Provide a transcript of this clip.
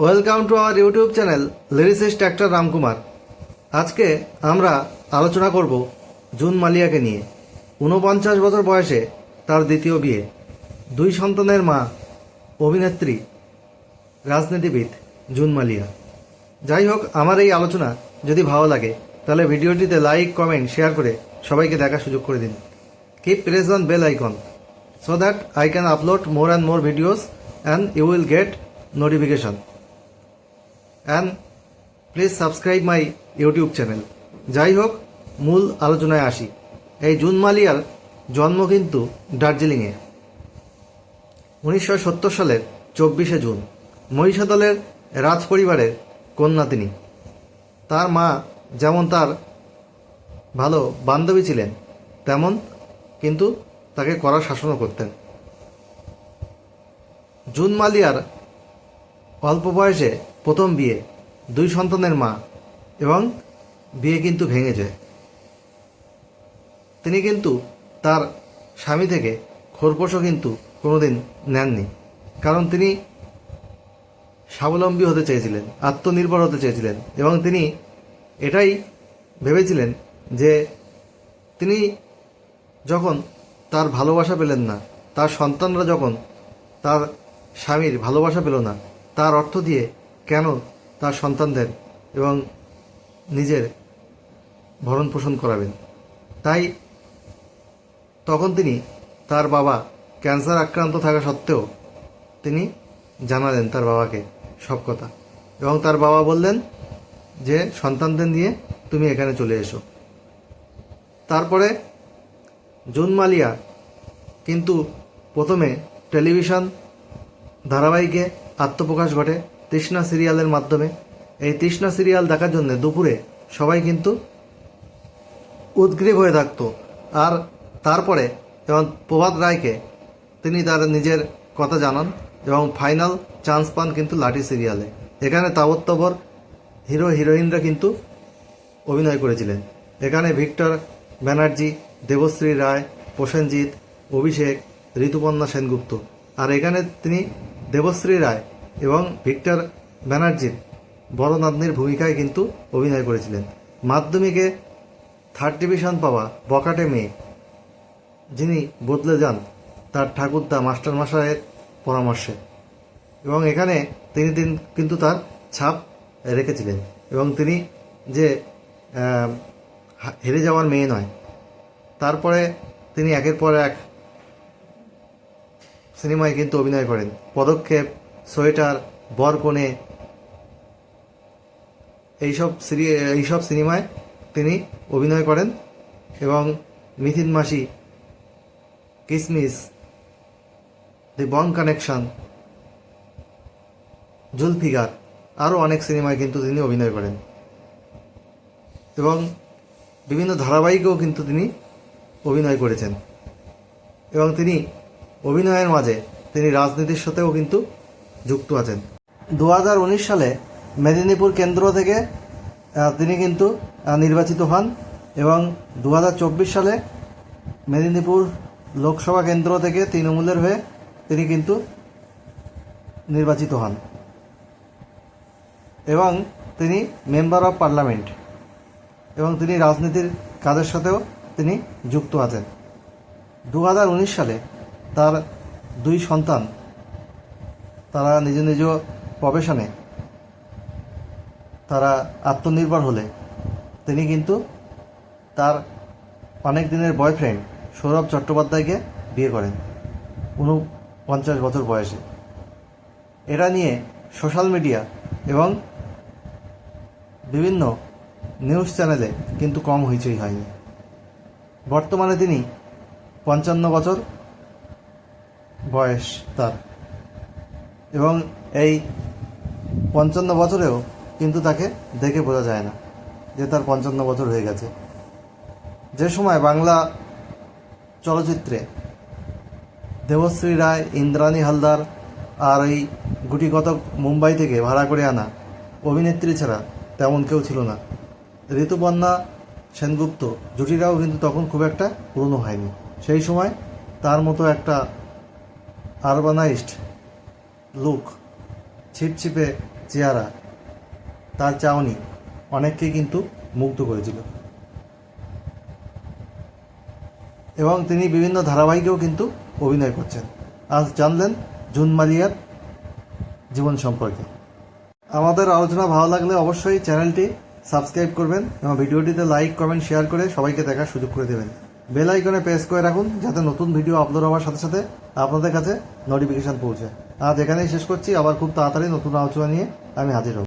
Welcome to our YouTube channel lyricist actor Ramkumar আজকে আমরা আলোচনা করব জুন মালিয়াকে নিয়ে। ঊনপঞ্চাশ বছর বয়সে তার দ্বিতীয় বিয়ে। দুই সন্তানের মা, অভিনেত্রী, রাজনীতিবিদ জুন মালিয়া। যাই হোক, আমার এই আলোচনা যদি ভালো লাগে, তাহলে ভিডিওটিতে লাইক কমেন্ট শেয়ার করে সবাইকে দেখার সুযোগ করে দিন। Keep press on bell icon so that I can upload more and more videos and you will get notification. And please subscribe my YouTube channel যাই হোক, মূল আলোচনায় আসি। এই জুন মালিয়ার জন্ম কিন্তু দার্জিলিংয়ে। উনিশশো সত্তর সালের চব্বিশে জুন মহিষাদলের রাজ পরিবারের কন্যা তিনি। তার মা যেমন তার ভালো বান্ধবী ছিলেন, তেমন কিন্তু তাকে কড়া শাসনও করতেন। জুন মালিয়ার অল্প বয়সে প্রথম বিয়ে, দুই সন্তানের মা এবং বিয়ে কিন্তু ভেঙে যায় তিনি কিন্তু তার স্বামী থেকে খোরপোশও কিন্তু কোনোদিন নেননি। কারণ তিনি স্বাবলম্বী হতে চেয়েছিলেন, আত্মনির্ভর হতে চেয়েছিলেন এবং তিনি এটাই ভেবেছিলেন যে তিনি যখন তার ভালোবাসা পেলেন না, তার সন্তানরা যখন তার স্বামীর ভালোবাসা পেল না তার অর্থ দিয়ে কেন তার সন্তানদের এবং নিজের ভরণ পোষণ করাবেন। তাই তখন তিনি তার বাবা ক্যান্সার আক্রান্ত থাকা সত্ত্বেও তিনি জানালেন তার বাবাকে সব কথা এবং তার বাবা বললেন যে সন্তানদের নিয়ে তুমি এখানে চলে এসো। তারপরে জুন মালিয়া কিন্তু প্রথমে টেলিভিশন ধারাবাহিকে আত্মপ্রকাশ ঘটে তৃষ্ণা সিরিয়ালের মাধ্যমে। এই তৃষ্ণা সিরিয়াল দেখার জন্য দুপুরে সবাই কিন্তু উদ্গ্রীব হয়ে থাকতো। আর তারপরে যেমন প্রভাত রায়কে তিনি তার নিজের কথা জানান এবং ফাইনাল চান্স পান কিন্তু লাঠি সিরিয়ালে। এখানে তাবত্তবর হিরো হিরোইনরা কিন্তু অভিনয় করেছিলেন। এখানে ভিক্টর ব্যানার্জি, দেবশ্রী রায়, প্রসেনজিৎ, অভিষেক, ঋতুপর্ণা সেনগুপ্ত। আর এখানে তিনি দেবশ্রী রায় এবং ভিক্টর ব্যানার্জির বড় নাতনির ভূমিকায় কিন্তু অভিনয় করেছিলেন। মাধ্যমিকে থার্ড ডিভিশন পাওয়া বকাটে মেয়ে, যিনি বদলে যান তার ঠাকুরদা মাস্টার মশাইয়ের পরামর্শে। এবং এখানে তিনি দিন কিন্তু তার ছাপ রেখেছিলেন এবং তিনি যে হেরে যাওয়ার মেয়ে নয়, তারপরে তিনি একের পর এক সিনেমায় কিন্তু অভিনয় করেন। পদক্ষেপ, সোয়েটার, বরকনে, এইসব সিরি, এইসব সিনেমায় তিনি অভিনয় করেন এবং মিথিন মাসি, কিসমিস, দি বং কানেকশন, জুলফিগার আরও অনেক সিনেমায় কিন্তু তিনি অভিনয় করেন। এবং বিভিন্ন ধারাবাহিকেও কিন্তু তিনি অভিনয় করেছেন। এবং তিনি অভিনয়ের মাঝে তিনি রাজনীতির সাথেও কিন্তু যুক্ত আছেন। দু হাজার উনিশ সালে মেদিনীপুর কেন্দ্র থেকে তিনি কিন্তু নির্বাচিত হন এবং দু হাজার চব্বিশ সালে মেদিনীপুর লোকসভা কেন্দ্র থেকে তৃণমূলের হয়ে তিনি কিন্তু নির্বাচিত হন এবং তিনি মেম্বার অফ পার্লামেন্ট এবং তিনি রাজনীতির কাজের সাথেও তিনি যুক্ত আছেন। দু হাজার উনিশ সালে তার দুই সন্তান তারা নিজ নিজ প্রফেশনে তারা আত্মনির্ভর হলে। তিনি কিন্তু তার অনেক দিনের বয়ফ্রেন্ড সৌরভ চট্টোপাধ্যায়কে বিয়ে করেন, উনপঞ্চাশ বছর বয়সে। এটা নিয়ে সোশ্যাল মিডিয়া এবং বিভিন্ন নিউজ চ্যানেলে কিন্তু কম হইচই হয়নি। বর্তমানে তিনি পঞ্চান্ন বছর বয়স তার। এবং এই পঞ্চান্ন বছরেও কিন্তু তাকে দেখে বোঝা যায় না যে তার পঞ্চান্ন বছর হয়ে গেছে। যে সময় বাংলা চলচ্চিত্রে দেবশ্রী রায়, ইন্দ্রাণী হালদার আর এই গুটিকতক মুম্বাই থেকে ভাড়া করে আনা অভিনেত্রী ছাড়া তেমন কেউ ছিল না। ঋতুপর্ণা সেনগুপ্ত জুটিরাও কিন্তু তখন খুব একটা পুরনো হয়নি। সেই সময় তার মতো একটা আরবানাইজড লুক, ছিপছিপে চেহারা, তার চাউনি অনেককেই কিন্তু মুগ্ধ করেছিল। এবং তিনি বিভিন্ন ধারাবাহিকেও কিন্তু অভিনয় করছেন। আজ জানলেন জুন মালিয়ার জীবন সম্পর্কে। আমাদের আলোচনা ভালো লাগলে অবশ্যই চ্যানেলটি সাবস্ক্রাইব করবেন এবং ভিডিওটিতে লাইক, কমেন্ট, শেয়ার করে সবাইকে দেখার সুযোগ করে দেবেন। বেল আইকনে প্রেস করে রাখুন যাতে নতুন ভিডিও আপলোড হওয়ার সাথে সাথে আপনাদের কাছে নোটিফিকেশন পৌঁছে। আজ এখানেই শেষ করছি। আবার খুব তাড়াতাড়ি নতুন আলোচনা নিয়ে আমি হাজির হব।